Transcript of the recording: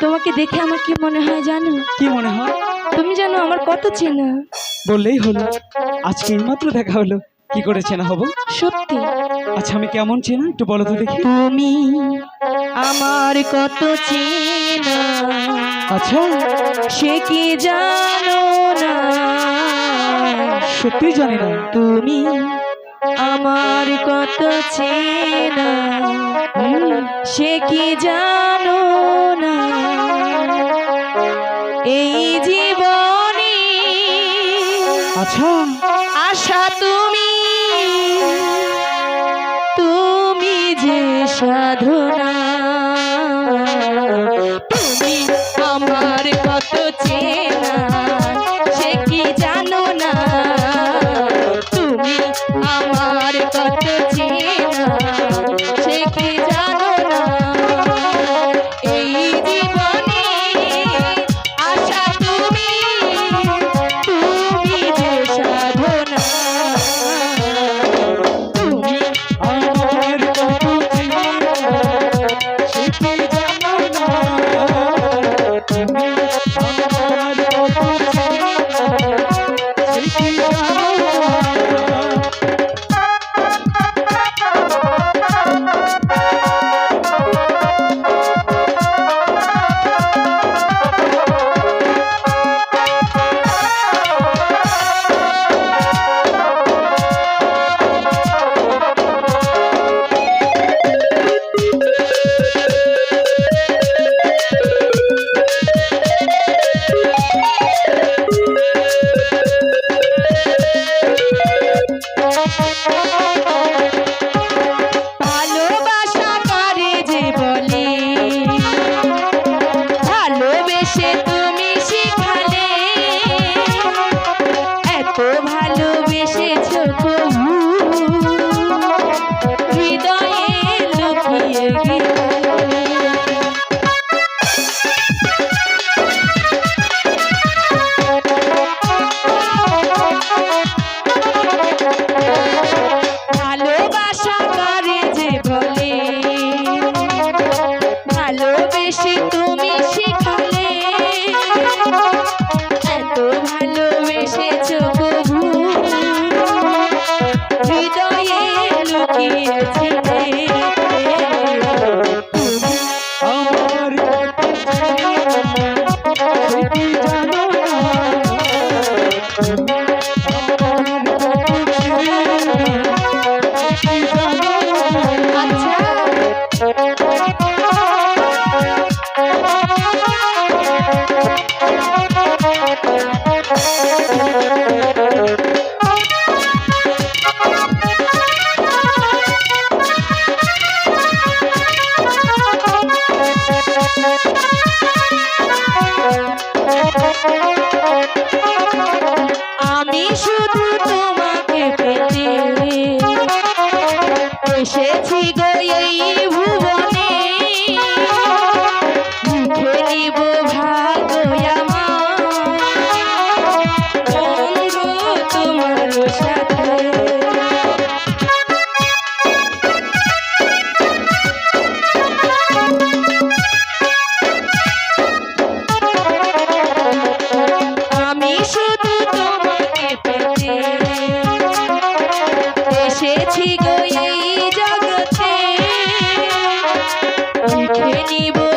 তোমাকে দেখে আমার কি মনে হয় জানো? কি মনে হয়? তুমি জানো আমার কত চেনা। বললেই হলো আজকে এইমাত্র দেখা হলো? কি করে চেনা হব? সত্যি। আচ্ছা আমি কেমন চেনা? একটু বলো তো দেখি। তুমি আমার কত চেনা। আচ্ছা। সে কি জানো না? সত্যি জানি না। তুমি আমার কত চেনা। সে কি জানো না? এই জীবনে আচ্ছা। আশা তুমি তুমি যে সাধনা করে baby.